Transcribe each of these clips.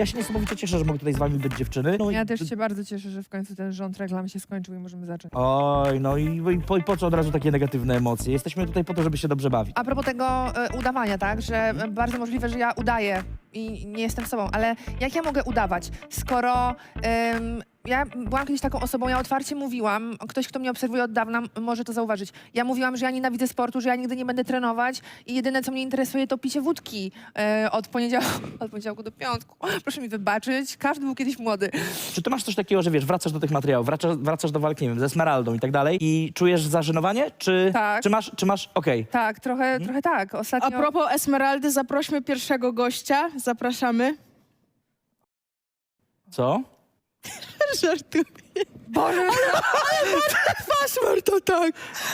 Ja się niesamowicie cieszę, że mogę tutaj z wami być dziewczyny. No i- Ja też się bardzo cieszę, że w końcu ten rząd reklam się skończył i możemy zacząć. Oj, no i, i, po, i po co od razu takie negatywne emocje? Jesteśmy tutaj po to, żeby się dobrze bawić. A propos tego e, udawania, tak, że e, bardzo możliwe, że ja udaję i nie jestem sobą, ale jak ja mogę udawać, skoro em, ja byłam kiedyś taką osobą, ja otwarcie mówiłam, ktoś, kto mnie obserwuje od dawna, m- może to zauważyć. Ja mówiłam, że ja nienawidzę sportu, że ja nigdy nie będę trenować i jedyne, co mnie interesuje, to picie wódki e, od, poniedziałku, od poniedziałku do piątku. Proszę mi wybaczyć, każdy był kiedyś młody. Czy ty masz coś takiego, że wiesz, wracasz do tych materiałów, wracasz, wracasz do walki, nie wiem, ze Smeraldą i tak dalej i czujesz zażenowanie? Czy, Tak. czy masz, czy masz, okej. Tak, trochę, trochę tak. A Ostatnio... propos Esmeraldy, zaprośmy pierwszego gościa. Zapraszamy. Co? Żartuję. Boże, Paszmar to tak.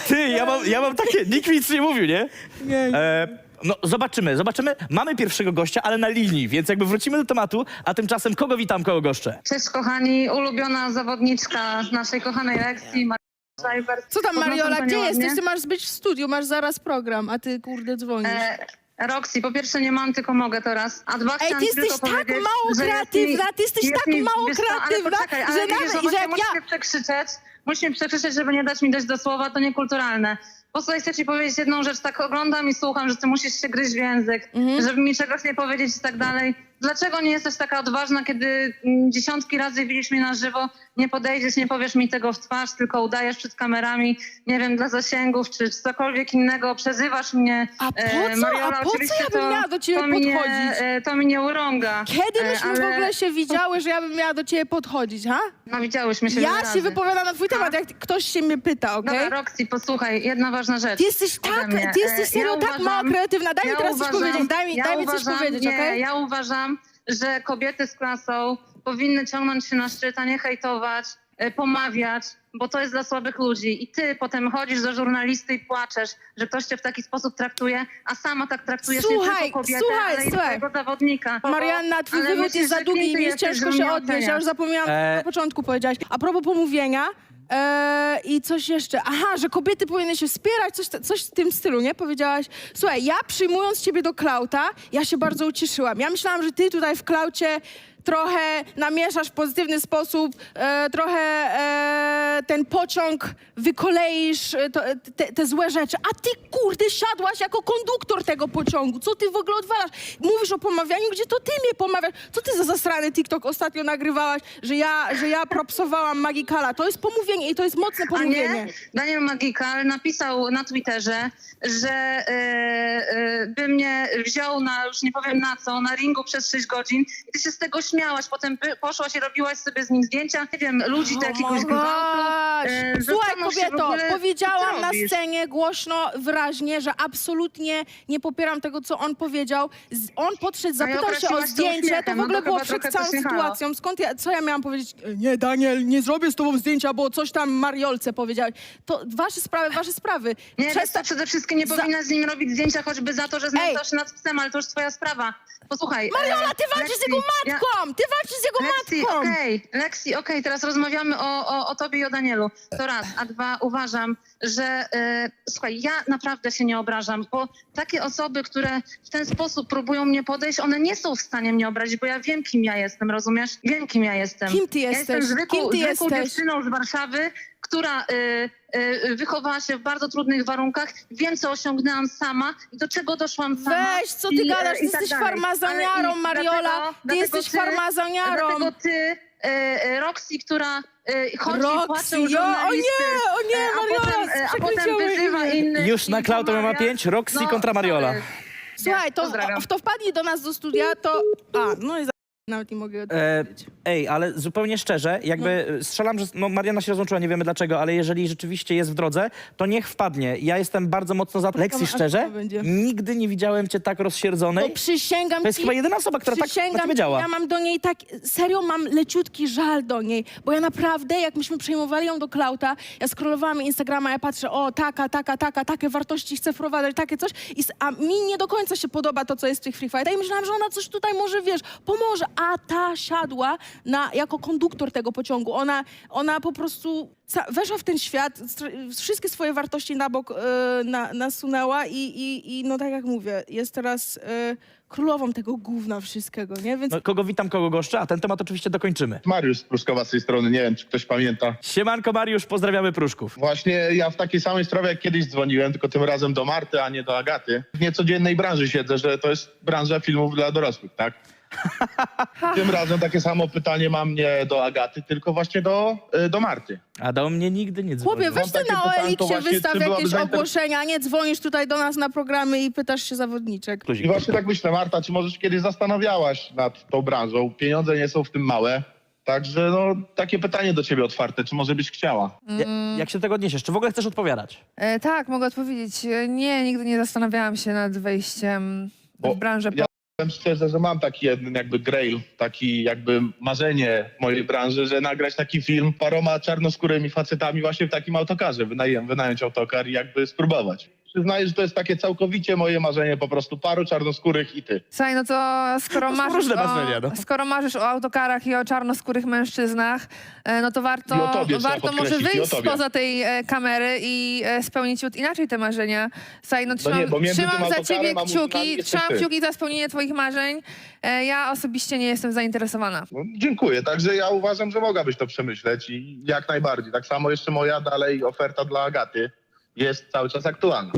Ty, ja mam, ja mam takie, nikt mi nic nie mówił, nie? Nie. E, no, zobaczymy, zobaczymy. Mamy pierwszego gościa, ale na linii, więc jakby wrócimy do tematu, a tymczasem kogo witam, kogo goszczę? Cześć kochani, ulubiona zawodniczka naszej kochanej lekcji, Maria Schreiber. Co tam, Mariola? Gdzie jesteś? Ty masz być w studiu, masz zaraz program, a ty kurde dzwonisz. E, Roxy, po pierwsze nie mam, tylko mogę teraz. A dwa Ej, chciałam ty ci tylko jesteś tak powiedzieć, mało że jest kreatywna, ty jesteś jest tak mi- mało wiesz co, ale kreatywna, poczekaj, ale że widzisz, nawet- że jak ja- mnie przekrzyczeć, musisz mnie przekrzyczeć, żeby nie dać mi dojść do słowa, to niekulturalne. Posłuchaj, chcę ci powiedzieć jedną rzecz, tak oglądam i słucham, że ty musisz się gryźć w język, Mhm. żeby mi czegoś nie powiedzieć i tak dalej. Dlaczego nie jesteś taka odważna, kiedy mm, dziesiątki razy widzisz mnie na żywo, nie podejdziesz, nie powiesz mi tego w twarz, tylko udajesz przed kamerami, nie wiem, dla zasięgów czy cokolwiek innego, przezywasz mnie. A po E, co? Mariola, A po co ja bym to- miała do ciebie to mnie, podchodzić? e, To mnie urąga. Kiedy E, myśmy w ale- ogóle się widziały, że ja bym miała do ciebie podchodzić, ha? No widziałyśmy się Ja się wypowiadam na twój temat, jak ktoś się mnie pyta, okej? Dobra, Roxy, posłuchaj, jedna ważna rzecz. Ty jesteś tak, mnie. ty jesteś E, serio ja tak uważam- mało kreatywna. Daj mi ja teraz coś uważam- powiedzieć, daj mi, ja daj mi coś uważam- powiedzieć, nie, okej? Ja uważam, że kobiety z klasą powinny ciągnąć się na szczyt, a nie hejtować, e, pomawiać, bo to jest dla słabych ludzi. I ty potem chodzisz do żurnalisty i płaczesz, że ktoś cię w taki sposób traktuje, a sama tak traktujesz nie Słuchaj, tylko kobietę, słuchaj, ale i słuchaj. twojego zawodnika. Marianna, twój wywód jest za długi i mi jest ciężko się odnieść. Ja już zapomniałam, E. na początku powiedziałaś. A propos pomówienia e, i coś jeszcze. Aha, że kobiety powinny się wspierać, coś, coś w tym stylu, nie? Powiedziałaś, słuchaj, ja przyjmując ciebie do klauta, ja się bardzo ucieszyłam. Ja myślałam, że ty tutaj w klaucie trochę namieszasz w pozytywny sposób, e, trochę e, ten pociąg wykoleisz, e, to, te, te złe rzeczy. A ty, kurde, siadłaś jako konduktor tego pociągu. Co ty w ogóle odwalasz? Mówisz o pomawianiu, gdzie to ty mnie pomawiasz? Co ty za zasrany TikTok ostatnio nagrywałaś, że ja, że ja propsowałam Magikala? To jest pomówienie i to jest mocne A pomówienie. nie, Daniel Magikal napisał na Twitterze, że e, e, by mnie wziął na, już nie powiem na co, na ringu przez 6 godzin i ty się z tego śmiałaś, potem poszłaś i robiłaś sobie z nim zdjęcia, nie wiem, ludzi do jakiegoś gwałtu. E, Słuchaj, zastanów się w kobieto, ogóle, powiedziałam na robisz. scenie głośno, wyraźnie, że absolutnie nie popieram tego, co on powiedział. Z- On podszedł, A ja zapytał się o to zdjęcie, to uśmiechem, w no ogóle to było chyba przed trochę całą coś jechało. sytuacją. Skąd ja, co ja miałam powiedzieć? E, Nie, Daniel, nie zrobię z tobą zdjęcia, bo coś tam Mariolce powiedziałeś. To wasze sprawy, wasze sprawy. Nie, wiesz Przesta- przede wszystkim nie za- powinnaś z nim robić zdjęcia, choćby za to, że znęcasz się nad psem, ale to już twoja sprawa. Posłuchaj. Mariola, ty e, walczysz z jego matką! Ty walczysz z jego Lexi, matką! okej, Lexi, okej, teraz rozmawiamy o, o, o tobie i o Danielu. To raz, a dwa, uważam, że e, słuchaj, ja naprawdę się nie obrażam, bo takie osoby, które w ten sposób próbują mnie podejść, one nie są w stanie mnie obrazić, bo ja wiem, kim ja jestem, rozumiesz? Wiem, kim ja jestem. Kim ty Ja jesteś? jestem zwykłą, Kim ty zwykłą jesteś? dziewczyną z Warszawy, która y, y, wychowała się w bardzo trudnych warunkach. Wiem, co osiągnęłam sama i do czego doszłam sama. Weź, co ty i, e, gadasz? Ty i tak jesteś dalej. farmazoniarą, Ale i Mariola. dlatego- Ty dlatego jesteś ty- farmazoniarą. Dlatego ty, e, e, Roxy, która e, chodzi i Roxy, płacze u jo, o nie, o nie, e, a Mariola, potem, e, a potem wyzywa innych. Już i na Klauto pomawia. ma 5, Roxy No, kontra Mariola. sorry. Słuchaj, to, Pozdrawiam. w to wpadnij do nas do studia, to... A, no i za... nawet nie mogę E, odpowiedzieć. ej, ale zupełnie szczerze, jakby No. strzelam, że no, Mariana się rozłączyła, nie wiemy dlaczego, ale jeżeli rzeczywiście jest w drodze, to niech wpadnie. Ja jestem bardzo mocno za... Aż szczerze, to będzie. nigdy nie widziałem cię tak To rozsierdzonej. przysięgam To jest ci... chyba jedyna osoba, która tak na Przysięgam ciebie ci, działa. Ja mam do niej tak, serio mam leciutki żal do niej, bo ja naprawdę, jak myśmy przejmowali ją do Klauta, ja scrollowałam Instagrama, ja patrzę, o taka, taka, taka, takie wartości chcę wprowadzać, takie coś, i, s- a mi nie do końca się podoba to, co jest w tych Free Fightach i myślałam, że ona coś tutaj może, wiesz, pomoże, a ta siadła na, jako konduktor tego pociągu. Ona, ona po prostu weszła w ten świat, wszystkie swoje wartości na bok e, na, nasunęła i, i, i no tak jak mówię, jest teraz e, królową tego gówna wszystkiego, nie? Więc No, kogo witam, kogo goszczę, a ten temat oczywiście dokończymy. Mariusz z Pruszkowa z tej strony, nie wiem, czy ktoś pamięta. Siemanko Mariusz, pozdrawiamy Pruszków. Właśnie ja w takiej samej sprawie jak kiedyś dzwoniłem, tylko tym razem do Marty, a nie do Agaty. W niecodziennej branży siedzę, że to jest branża filmów dla dorosłych, tak? tym razem takie samo pytanie mam nie do Agaty, tylko właśnie do, y, do Marty. A do mnie nigdy nie dzwoni. Chłopie, weź ty takie na pytanko OLX-ie właśnie, wystaw czy byłaby jakieś ogłoszenia, nie dzwonisz tutaj do nas na programy i pytasz się zawodniczek. Kluzik. I właśnie tak myślę, Marta, czy może się kiedyś zastanawiałaś nad tą branżą? Pieniądze nie są w tym małe. Także no, takie pytanie do ciebie otwarte, czy może byś chciała? Ja, jak się do tego odniesiesz? Czy w ogóle chcesz odpowiadać? E, tak, mogę odpowiedzieć. E, Nie, nigdy nie zastanawiałam się nad wejściem Bo w branżę. ja powiem szczerze, że mam taki jeden jakby grail, taki jakby marzenie mojej branży, że nagrać taki film paroma czarnoskórymi facetami właśnie w takim autokarze, wynajem, wynająć autokar i jakby spróbować. Przyznaję, że to jest takie całkowicie moje marzenie, po prostu paru czarnoskórych i ty. Słuchaj, no to skoro To są marzysz, różne o, marzenia, no. skoro marzysz o autokarach i o czarnoskórych mężczyznach, e, no to I o warto, tobie trzeba warto może podkreślić, i o wyjść tobie. spoza tej e, kamery i e, spełnić ciut inaczej te marzenia. Słuchaj, no trzymam, nie, bo między tym trzymam za autokarem ciebie a murzynami kciuki, jesteś trzymam ty. kciuki za spełnienie twoich marzeń. E, Ja osobiście nie jestem zainteresowana. No, dziękuję, także ja uważam, że mogłabyś to przemyśleć i jak najbardziej. Tak samo jeszcze moja dalej oferta dla Agaty jest cały czas aktualna.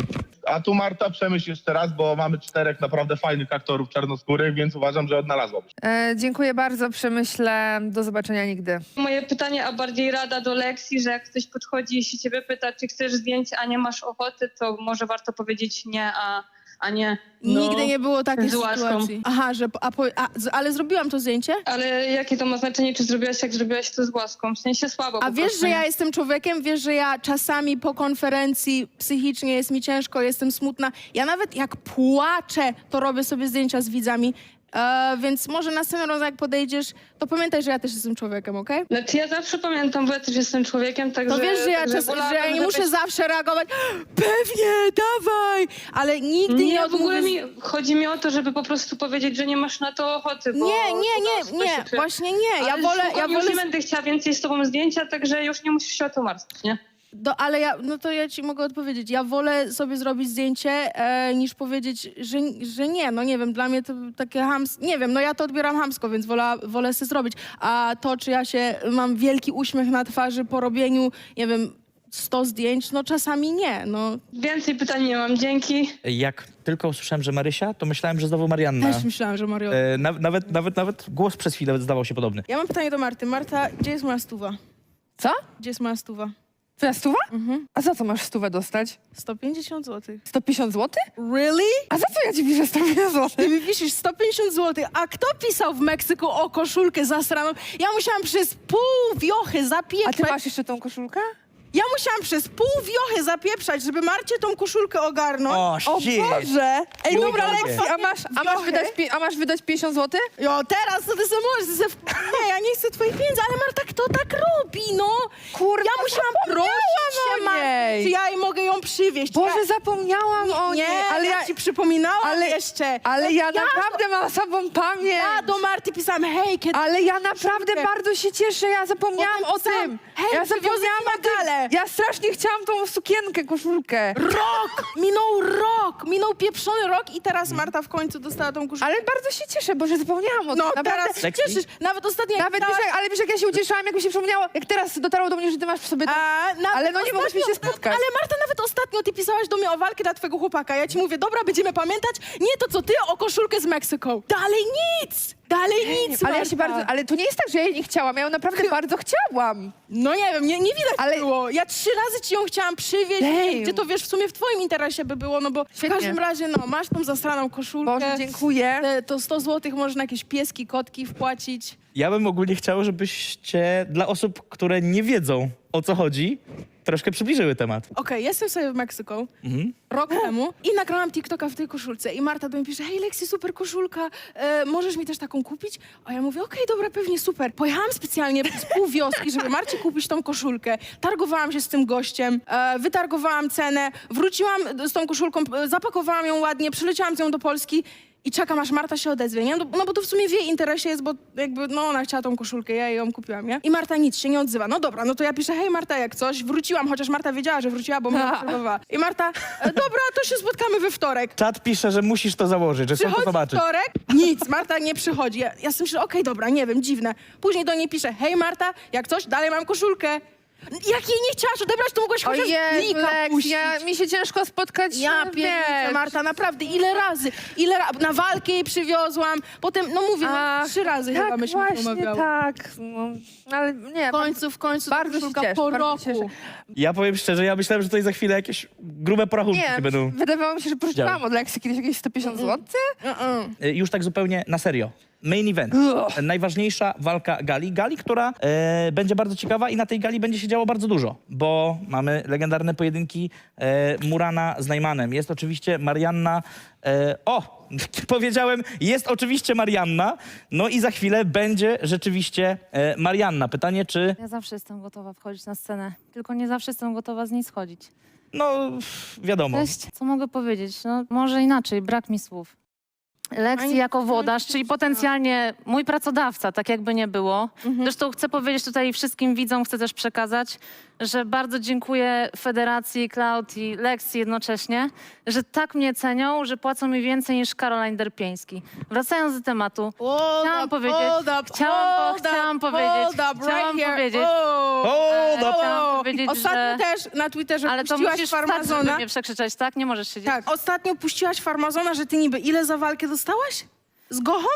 A tu Marta, przemyśl jeszcze raz, bo mamy czterech naprawdę fajnych aktorów czarnoskórych, więc uważam, że odnalazłabyś. E, Dziękuję bardzo, przemyślę. Do zobaczenia nigdy. Moje pytanie, a bardziej rada do Leksji, że jak ktoś podchodzi i się ciebie pyta, czy chcesz zdjęć, a nie masz ochoty, to może warto powiedzieć nie, a, a nie. no. Nigdy nie było takiej z łaską. sytuacji. Aha, że, a, po, a, z- ale zrobiłam to zdjęcie? Ale jakie to ma znaczenie, czy zrobiłaś, jak zrobiłaś to z łaską? W sensie słabo A po wiesz, prostu, że nie? ja jestem człowiekiem, wiesz, że ja czasami po konferencji psychicznie jest mi ciężko, jestem smutna. Ja nawet jak płaczę, to robię sobie zdjęcia z widzami. E, więc może następnym razem jak podejdziesz, to pamiętaj, że ja też jestem człowiekiem, okej? Znaczy ja zawsze pamiętam, bo ja też jestem człowiekiem, także... To wiesz, że ja, także czas, że ja nie muszę zawsze reagować pewnie, dawaj, ale nigdy nie, Nie, w ogóle odmówię... mi, chodzi mi o to, żeby po prostu powiedzieć, że nie masz na to ochoty, bo... Nie, nie, nie, nie, właśnie nie. Ja Ale wolę, ja już wolę nie będę chciała więcej z tobą zdjęcia, także już nie musisz się o to martwić, nie? Do, ale ja, no to ja ci mogę odpowiedzieć. Ja wolę sobie zrobić zdjęcie, e, niż powiedzieć, że, że nie. No nie wiem, dla mnie to takie hams... Nie wiem, no ja to odbieram hamsko, więc wolę, wolę sobie zrobić. A to, czy ja się mam wielki uśmiech na twarzy po robieniu, nie wiem, 100 zdjęć, no czasami nie, no. Więcej pytań nie mam, dzięki. Jak tylko usłyszałem, że Marysia, to myślałem, że znowu Marianna. Też myślałam, że Mario... E, na, nawet, nawet, nawet głos przez chwilę zdawał się podobny. Ja mam pytanie do Marty. Marta, gdzie jest moja stuwa? Co? Gdzie jest moja stuwa? Twoja stuwa? Mhm. A za co masz stówę dostać? 150 zł. 150 zł? Really? A za co ja ci piszę 150 zł? Ty mi piszesz 150 zł, a kto pisał w Meksyku o koszulkę zasraną? Ja musiałam przez pół wiochy A ty masz jeszcze tą koszulkę? Ja musiałam przez pół wiochy zapieprzać, żeby Marcie tą koszulkę ogarnąć. O, O shit. Boże! Ej, Mój dobra, Boże. Lexi, a masz, a, masz wydać, pi- a masz wydać 50 zł? Jo, teraz to ty możesz, se w... Nie, ja nie chcę twoich pieniędzy, ale Marta, kto tak robi, no? Kurwa, Ja musiałam prosić się, o Marty, niej. czy ja jej mogę ją przywieźć. Boże, ja... zapomniałam o niej, Nie, ale ja, ci przypominałam ale- jeszcze. ale No ja ja naprawdę mam sobą pamięć. Ja do Marty pisałam, hej, kiedy... Ale ja naprawdę bardzo się cieszę, ja zapomniałam Potem o pisałam, tym. hej, ja przywiozę zapomniałam ci o tym. Ja strasznie chciałam tą sukienkę, koszulkę. Rok! Minął rok! Minął pieprzony rok i teraz Marta w końcu dostała tą koszulkę. Ale bardzo się cieszę, Boże, zapomniałam o tym. No naprawdę. teraz się cieszysz. Nawet ostatnio jak Nawet wiesz, jak, ale wiesz, jak ja się ucieszyłam, jak mi się przypomniało, jak teraz dotarło do mnie, że ty masz w sobie... A, nawet Ale no nie mogliśmy się spotkać. Ale Marta, nawet ostatnio ty pisałaś do mnie o walkę dla twojego chłopaka. Ja ci mówię, dobra, będziemy pamiętać. Nie to, co ty, o koszulkę z Meksyką. Dalej nic! Dalej nic, ale ja Marta. się bardzo, ale to nie jest tak, że ja jej nie chciałam, ja ją naprawdę bardzo chciałam. No nie wiem, nie, nie widać Ale- było. Ja trzy razy ci ją chciałam przywieźć, Damn. gdzie to wiesz, w sumie w twoim interesie by było, no bo Świetnie. w każdym razie, no, masz tą zasraną koszulkę. Boże, dziękuję. Te- To 100 zł można jakieś pieski, kotki wpłacić. Ja bym ogólnie chciał, żebyście dla osób, które nie wiedzą o co chodzi, troszkę przybliżyły temat. Okej, jestem sobie w Meksyku Mhm. rok temu i nagrałam TikToka w tej koszulce i Marta do mnie pisze, hej Lexi, super koszulka, e, możesz mi też taką kupić? A ja mówię, okej, dobra, pewnie, super. Pojechałam specjalnie z pół wioski, żeby Marcie kupić tą koszulkę. Targowałam się z tym gościem, e, wytargowałam cenę, wróciłam z tą koszulką, e, zapakowałam ją ładnie, przyleciałam z nią do Polski i czekam, aż Marta się odezwie, nie? No, no bo to w sumie w jej interesie jest, bo jakby, no ona chciała tą koszulkę, ja jej ją kupiłam, nie? I Marta nic się nie odzywa. No dobra, no to ja piszę, hej Marta, jak coś, wróciłam, chociaż Marta wiedziała, że wróciła, bo mnie obserwowała. I Marta, e, dobra, to się spotkamy we wtorek. Czat pisze, że musisz to założyć, że chcą to Przychodzi zobaczyć. wtorek, nic, Marta nie przychodzi. Ja, ja sobie myślę, okej, dobra, nie wiem, dziwne. Później do niej piszę, hej Marta, jak coś, dalej mam koszulkę. Jak jej nie chciałaś odebrać, to mogłaś chociaż Ojej, lika Lex, puścić. ja, mi się ciężko spotkać. Ja wiesz. pierdolę, Marta, naprawdę, ile razy, ile ra na walkę jej przywiozłam, potem, no mówię, no, Ach, trzy razy tak, chyba myśmy właśnie umawiały. tak. No, ale nie, W końcu, w końcu, Bardzo się koszulka cieszę, po bardzo się roku. cieszę. Ja powiem szczerze, ja myślałem, że tutaj za chwilę jakieś grube porachunki nie, się będą... wydawało mi się, że pożyczyłam od Lexi kiedyś jakieś 150 zł. Mm-mm. Y, Już tak zupełnie na serio. Main event. Najważniejsza walka gali. Gali, która e, będzie bardzo ciekawa i na tej gali będzie się działo bardzo dużo, bo mamy legendarne pojedynki e, Murana z Najmanem. Jest oczywiście Marianna... E, o! Powiedziałem, jest oczywiście Marianna, no i za chwilę będzie rzeczywiście e, Marianna. Pytanie, czy... Ja zawsze jestem gotowa wchodzić na scenę, tylko nie zawsze jestem gotowa z niej schodzić. No, wiadomo. Cześć, co mogę powiedzieć? No, może inaczej, brak mi słów. Lekcji jako włodarz, czyli potencjalnie mój pracodawca, tak jakby nie było. Mhm. Zresztą chcę powiedzieć tutaj wszystkim widzom, chcę też przekazać, że bardzo dziękuję Federacji, Cloud i Lekcji jednocześnie, że tak mnie cenią, że płacą mi więcej niż Caroline Derpieński. Wracając do tematu, Hold Chciałam up, powiedzieć- hold up, chciałam hold chciałam up, powiedzieć- hold up, chciałam right here. powiedzieć- Oh. Hold up. Chciałam powiedzieć, Ostatnio że- też na Twitterze ale to puściłaś musisz wstać, żeby farmazona. mnie przekrzyczeć, tak? Nie możesz siedzieć. Tak, ostatnio puściłaś farmazona, że ty niby ile za walkę dostałaś? Z Gochą?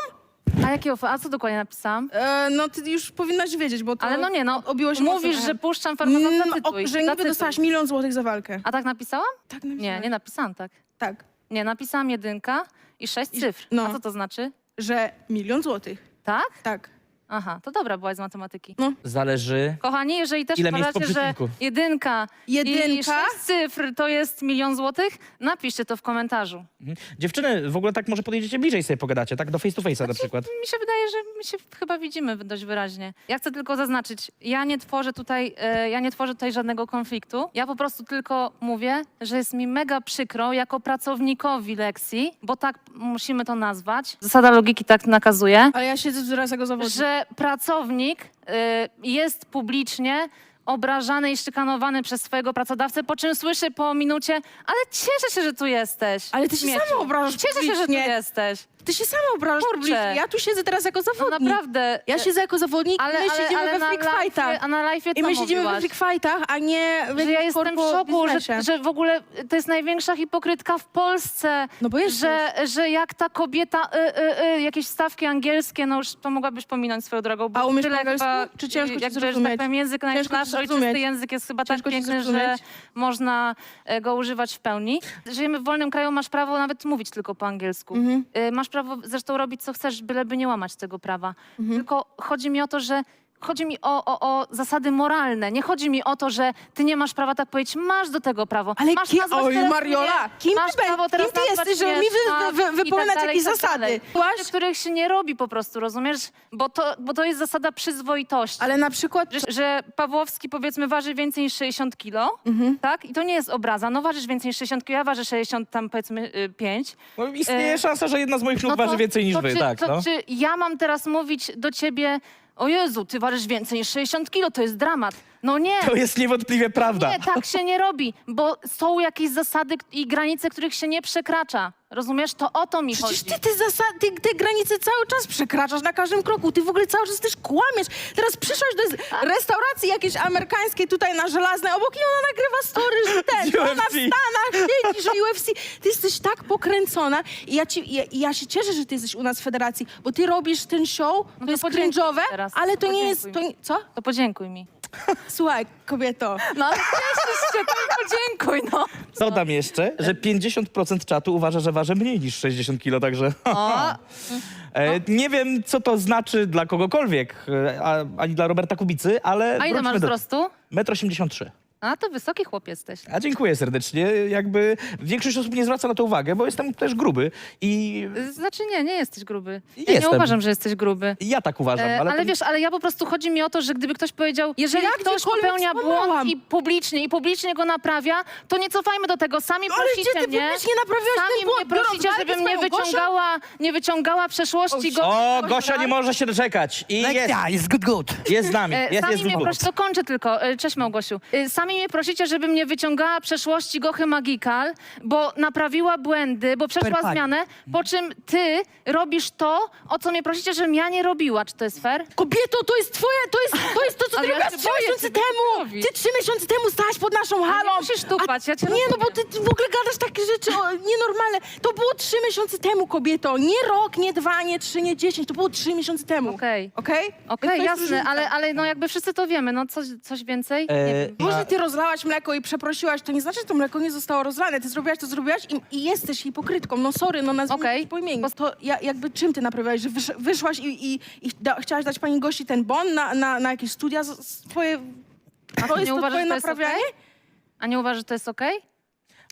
A jakie ofe- A co dokładnie napisałam? E, no ty już powinnaś wiedzieć, bo to Ale no nie, no, obiło się mówisz, mocno. że puszczam farmazon, Mm, zacytuj. o, Że niby zacytuj. dostałaś milion złotych za walkę. A tak napisałam? Tak Nie, napisałeś. nie napisałam tak. Tak, Nie, napisałam jedynka i sześć cyfr. no. A co to znaczy? że milion złotych. Tak? Tak. Aha, to dobra byłaś z matematyki. Zależy... Kochani, jeżeli też Ile miejsc po uważacie, że przecinku? jedynka, i Jedynka? sześć cyfr to jest milion złotych, napiszcie to w komentarzu. Mhm. Dziewczyny, w ogóle tak może podejdziecie bliżej sobie pogadacie, tak? Do face to face'a na przykład. Mi się wydaje, że my się chyba widzimy dość wyraźnie. Ja chcę tylko zaznaczyć, ja nie tworzę tutaj, e, ja nie tworzę tutaj żadnego konfliktu. Ja po prostu tylko mówię, że jest mi mega przykro jako pracownikowi lekcji, bo tak musimy to nazwać. Zasada logiki tak nakazuje, Ale ja siedzę teraz jako zawodnik. że pracownik e, jest publicznie obrażany i szykanowany przez swojego pracodawcę, po czym słyszy po minucie, ale cieszę się, że tu jesteś. Ale ty się śmieciu. sama obrażasz Cieszę się, że tu publicznie. jesteś. Ty się sama obrażasz Kurczę. publicznie. Ja tu siedzę teraz jako No zawodnik. naprawdę. Ja siedzę jako zawodnik ale, my ale, siedzimy ale we freak fightach. a na live I my siedzimy we freak fightach, a nie w że ja jestem w szoku, że, że w ogóle to jest największa hipokrytka w Polsce. No bo jesteś. że, że jak ta kobieta, y, y, y, jakieś stawki angielskie, no już to mogłabyś pominąć swoją drogą. Bo A umiesz tyle chyba, Czy ciężko y, ci że tak zrozumieć? powiem, język nasz, ojczysty zrozumieć? język jest chyba Ciężko tak piękny, że zrozumieć? można e, go używać w pełni. Żyjemy w wolnym kraju, masz prawo nawet mówić tylko po angielsku. Mhm. Y, Masz prawo zresztą robić co chcesz, byleby nie łamać tego prawa. Mhm. Tylko chodzi mi o to, że chodzi mi o, o, o zasady moralne. Nie chodzi mi o to, że ty nie masz prawa tak powiedzieć. Masz do tego prawo. Ale masz ki- nazwać oj, teraz Mariola, mnie, kim ty masz bę- prawo kim teraz ty nazwać jesteś, żeby mnie mi wy- wy- wypominać tak jakieś tak zasady? Rzeczy, których się nie robi po prostu, rozumiesz? Bo to, bo to jest zasada przyzwoitości. Ale na przykład... Że, że Pawłowski powiedzmy waży więcej niż 60 kilo, Mhm. tak? I to nie jest obraza. No ważysz więcej niż 60 kilo, ja ważę 60 tam powiedzmy 5. No, istnieje E, szansa, że jedna z moich nóg No waży więcej niż to wy, czy, tak, to, no. czy ja mam teraz mówić do ciebie, o Jezu, ty ważysz więcej niż 60 kilo, to jest dramat. No nie. To jest niewątpliwie prawda. Nie, tak się nie robi, bo są jakieś zasady i granice, których się nie przekracza. Rozumiesz? To o to mi Przecież chodzi. ty te, zasady, ty te granice cały czas przekraczasz na każdym kroku. Ty w ogóle cały czas też kłamiesz. Teraz przyszłaś do z- restauracji jakiejś amerykańskiej tutaj na Żelaznej obok i ona nagrywa story, że ten, Z ona w UFC. Stanach siedzi, że UFC. Ty jesteś tak pokręcona i ja, ci, ja, i ja się cieszę, że ty jesteś u nas w federacji, bo ty robisz ten show, to, No to jest podziękuj cringe'owe, teraz. ale to nie jest... To Podziękuj nie, co? To podziękuj mi. Słuchaj, kobieto. No ale cieszysz się, to mi podziękuj, no. Dodam jeszcze, że 50% czatu uważa, że waży mniej niż 60 kilo, także... O, E, nie wiem, co to znaczy dla kogokolwiek, e, a, ani dla Roberta Kubicy, ale... a ile wróćmy masz do- wzrostu? 1,83 m. A to wysoki chłop jesteś. A dziękuję serdecznie. Jakby większość osób nie zwraca na to uwagę, bo jestem też gruby i Znaczy nie, nie jesteś gruby. Ja Jestem. nie uważam, że jesteś gruby. ja tak uważam. E, Ale, ale to- wiesz, ale ja po prostu chodzi mi o to, że gdyby ktoś powiedział, jeżeli Ja ktoś gdziekolwiek popełnia błąd i publicznie i publicznie go naprawia, to nie cofajmy do tego. Sami No ale prosicie gdzie ty mnie. publicznie naprawiałeś Sami ten błąd? mnie prosicie, walkę żebym z nie panią Gosią? wyciągała, nie wyciągała przeszłości go. O, Gosia nie może się doczekać. I jest, jest good, good. jest z nami. E, Jest, Sami jest mnie good. prosicie, to kończę tylko. E, Cześć Małgosiu. E, Sami mnie prosicie, żebym nie wyciągała przeszłości Gochy Magical, bo naprawiła błędy, bo przeszła Perfekt. zmianę, po czym ty robisz to, o co mnie prosicie, żebym ja nie robiła. Czy to jest fair? Kobieto, to jest twoje, to jest to, jest to co Ale ty ja robiłaś się trzy boję miesiące temu! mówić. Ty trzy miesiące temu stałaś pod naszą halą! Nie musisz tupać, ja cię Nie, no bo ty, ty w ogóle gadasz takie rzeczy o, nienormalne. To było trzy miesiące temu, kobieto. Nie rok, nie dwa, nie trzy, nie dziesięć. To było trzy miesiące temu. Okej. Okej? Okej, To jest jasne, różnica. ale, ale no jakby wszyscy to wiemy, no coś, coś więcej? Nie E, wiem. Może ty rozlałaś mleko i przeprosiłaś, to nie znaczy, że to mleko nie zostało rozlane. Ty zrobiłaś to, zrobiłaś i, i jesteś hipokrytką. No sorry, no nazwijmy Okej. okay. po imieniu. To ja, jakby czym ty naprawiałaś, że wysz, wyszłaś i, i, i da, chciałaś dać pani Gosi ten bon na, na, na jakieś studia z- swoje... A To ty jest nie to uważasz, twoje że to jest naprawianie? A nie uważasz, że to jest okej?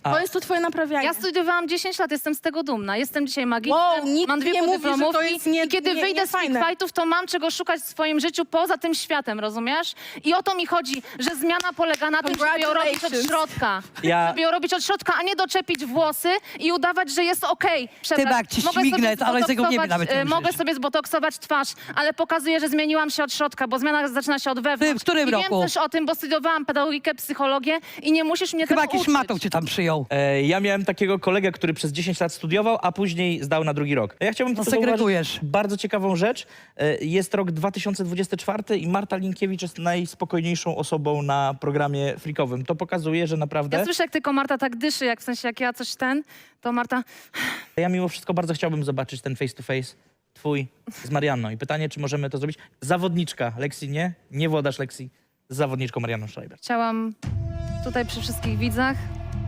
A- To jest to twoje naprawianie. Ja studiowałam 10 lat, jestem z tego dumna. Jestem dzisiaj magistrem, Wow, nikt mam dwie nie mówi, że to podyplomówki jest nie- i kiedy nie- wyjdę nie z fajne. Fightów, to mam czego szukać w swoim życiu poza tym światem, rozumiesz? I o to mi chodzi, że zmiana polega na tym, żeby ją robić od Congratulations. środka. Ja- Żeby ją robić od środka, a nie doczepić włosy i udawać, że jest okej. Przepraszam, Ty, jak ci mogę śmignę, sobie ale tego nie wiem zbotoksować, nawet, e, nie Mogę myślisz. sobie zbotoksować twarz, ale pokazuję, że zmieniłam się od środka, bo zmiana zaczyna się od wewnątrz. Ty, w którym I roku? wiem też o tym, bo studiowałam pedagogikę, psychologię i nie musisz mnie Chyba tego jakiś uczyć. matą cię tam E, ja miałem takiego kolegę, który przez 10 lat studiował, a później zdał na drugi rok. Ja chciałbym No, tylko zauważyć segregujesz. bardzo ciekawą rzecz. E, jest rok 2024 i Marta Linkiewicz jest najspokojniejszą osobą na programie frikowym. To pokazuje, że naprawdę... Ja słyszę, jak tylko Marta tak dyszy, jak w sensie jak ja coś ten, to Marta... Ja mimo wszystko bardzo chciałbym zobaczyć ten face to face twój z Marianną. I pytanie, czy możemy to zrobić? Zawodniczka, Lexi nie? Nie włodarz Lexi z zawodniczką Marianną Schreiber. Chciałam tutaj przy wszystkich widzach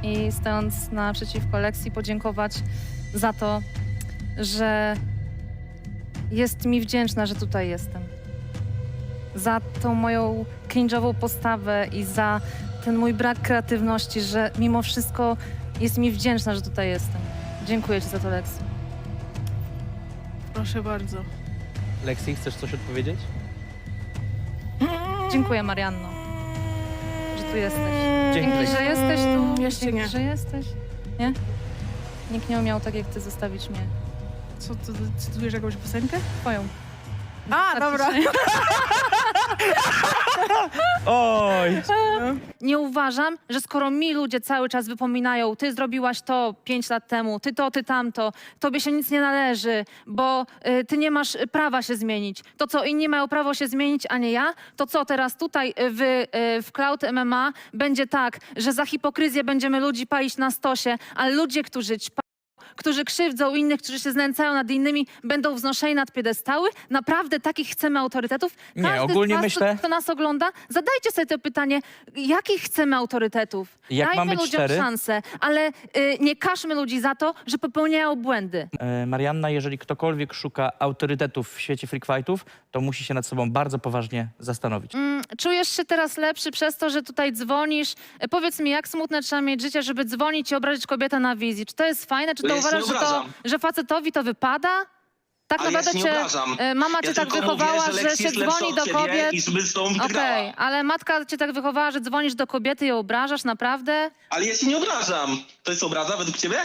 i stojąc naprzeciwko lekcji podziękować za to, że jest mi wdzięczna, że tutaj jestem. Za tą moją cringe'ową postawę i za ten mój brak kreatywności, że mimo wszystko jest mi wdzięczna, że tutaj jestem. Dziękuję Ci za to, Lexi. Proszę bardzo. Lexi, chcesz coś odpowiedzieć? Dziękuję, Marianno, tu jesteś. Dzięki, że jesteś tu. Jeszcze Dzięki, nie. że jesteś. Nie? Nikt nie umiał tak jak ty zostawić mnie. Co, ty cytujesz jakąś piosenkę? Twoją. A, dobra. Oj! Nie uważam, że skoro mi ludzie cały czas wypominają, ty zrobiłaś to pięć lat temu, ty to, ty tamto, tobie się nic nie należy, bo y, ty nie masz y, prawa się zmienić. To, co inni mają prawo się zmienić, a nie ja, to co teraz tutaj y, w, y, w Cloud MMA będzie tak, że za hipokryzję będziemy ludzi palić na stosie, ale ludzie, którzy ćpa którzy krzywdzą innych, którzy się znęcają nad innymi, będą wznoszeni nad piedestały? Naprawdę takich chcemy autorytetów? Nie, Każdy ogólnie z was, myślę- Kto, kto nas ogląda, zadajcie sobie to pytanie, jakich chcemy autorytetów? Jak Dajmy mam być ludziom szczery? szansę, ale y, nie każmy ludzi za to, że popełniają błędy. E, Marianna, jeżeli ktokolwiek szuka autorytetów w świecie freak fightów, to musi się nad sobą bardzo poważnie zastanowić. Mm, czujesz się teraz lepszy przez to, że tutaj dzwonisz? E, Powiedz mi, jak smutne trzeba mieć życie, żeby dzwonić i obrazić kobietę na wizji? Czy to jest fajne? Czy to uważasz, że, to, obrażam. że facetowi to wypada? Tak Ale ja naprawdę się nie cię, obrażam. e, mama cię tak tylko wychowała, mówię, że, Lexi się jest lepsza dzwoni od do ciebie kobiet. I żeby z tobą Okej, ale matka cię tak wychowała, że dzwonisz do kobiety i ją obrażasz, naprawdę? Ale ja się nie obrażam. To jest obraza według ciebie?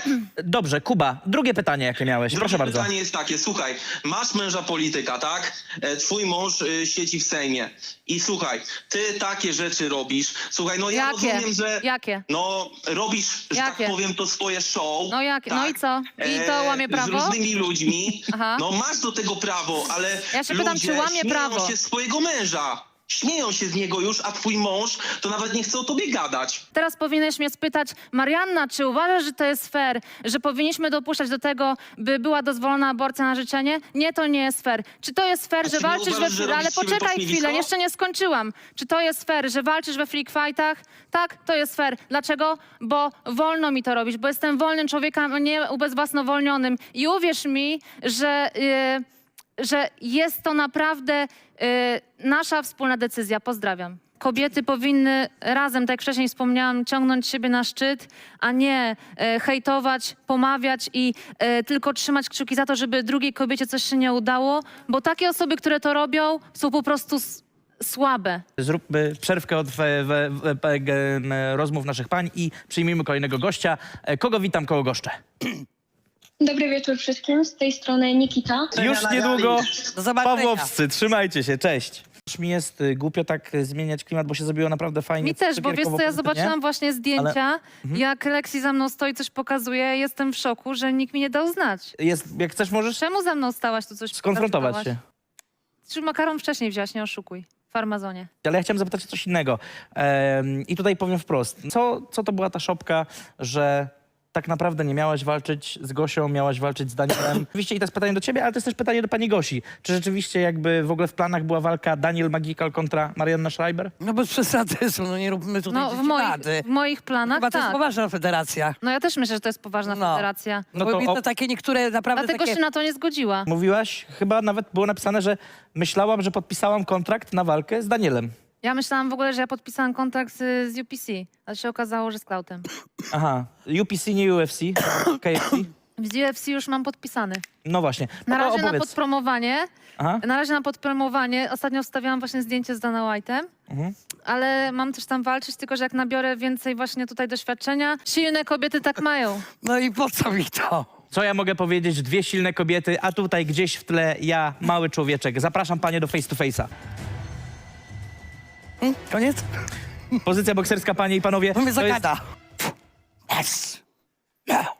Dobrze, Kuba, drugie pytanie, jakie miałeś. Drugie Proszę bardzo. pytanie jest takie, słuchaj, masz męża polityka, tak? E, Twój mąż y, siedzi w Sejmie. I słuchaj, ty takie rzeczy robisz. Słuchaj, no ja Jakie? rozumiem, że... Jakie? No, robisz, że Jakie? tak powiem, to swoje show. No jak- no i co? I to e, łamie prawo? Z różnymi ludźmi. Aha. No masz do tego prawo, ale Ja się ludzie pytam, czy łamie śmieją prawo? się z twojego męża. Śmieją się z niego już, a twój mąż to nawet nie chce o tobie gadać. Teraz powinieneś mnie spytać, Marianna, czy uważasz, że to jest fair, że powinniśmy dopuszczać do tego, by była dozwolona aborcja na życzenie? Nie, to nie jest fair. Czy to jest fair, A że czy nie walczysz we... uważasz, że Ale robisz siebie poczekaj pośmiewisko? chwilę, jeszcze nie skończyłam. Czy to jest fair, że walczysz we freak fightach? Tak, to jest fair. Dlaczego? Bo wolno mi to robić, bo jestem wolnym człowiekiem, a nie ubezwłasnowolnionym. I uwierz mi, że... Yy, że jest to naprawdę yy, nasza wspólna decyzja. Pozdrawiam. Kobiety powinny razem, tak jak wcześniej wspomniałam, ciągnąć siebie na szczyt, a nie e, hejtować, pomawiać i e, tylko trzymać kciuki za to, żeby drugiej kobiecie coś się nie udało, bo takie osoby, które to robią, są po prostu s- słabe. Zróbmy przerwkę od rozmów naszych pań i przyjmijmy kolejnego gościa. E, Kogo witam, kogo goszczę? Dobry wieczór wszystkim, z tej strony Nikita. Już niedługo Do zobaczenia. Pawłowscy, trzymajcie się, cześć. Już mi jest y, głupio tak y, zmieniać klimat, bo się zrobiło naprawdę fajnie. Mi też, bo wiesz co, ja zobaczyłam nie? właśnie zdjęcia, jak Lexi za mną stoi, coś pokazuje, jestem w szoku, że nikt mi nie dał znać. Jest, jak chcesz, możesz Czemu za mną stałaś tu coś skonfrontować pokazywałaś? się. Czy makaron wcześniej wziąłeś, nie oszukuj. W farmazonie. Ale ja chciałem zapytać o coś innego. Em, I tutaj powiem wprost. Co, co to była ta szopka, że tak naprawdę nie miałaś walczyć z Gosią, miałaś walczyć z Danielem? Oczywiście i to jest pytanie do ciebie, ale to jest też pytanie do pani Gosi. Czy rzeczywiście jakby w ogóle w planach była walka Daniel Magical kontra Marianna Schreiber? No bez przesady, no nie róbmy tutaj No w moich, rady. w moich planach Chyba to jest tak. poważna federacja. No ja też myślę, że to jest poważna No. federacja. No No to to o- takie niektóre naprawdę Dlatego takie... się na to nie zgodziła. Mówiłaś, chyba nawet było napisane, że myślałam, że podpisałam kontrakt na walkę z Danielem. Ja myślałam w ogóle, że ja podpisałam kontrakt z, z UPC, ale się okazało, że z Klautem. Aha, UPC, nie UFC, KFC. Z UFC już mam podpisany. No właśnie. No Na to razie na opowiedz. podpromowanie. Aha. Na razie na podpromowanie. Ostatnio wstawiałam właśnie zdjęcie z Dana White'em. Mhm. Ale mam też tam walczyć, tylko że jak nabiorę więcej właśnie tutaj doświadczenia, silne kobiety tak mają. No i po co mi to? Co ja mogę powiedzieć? Dwie silne kobiety, a tutaj gdzieś w tle ja, mały człowieczek. Zapraszam panie do face to face'a. Hmm? Koniec? Pozycja bokserska, panie i panowie. No mnie to jest- zagada. Yes.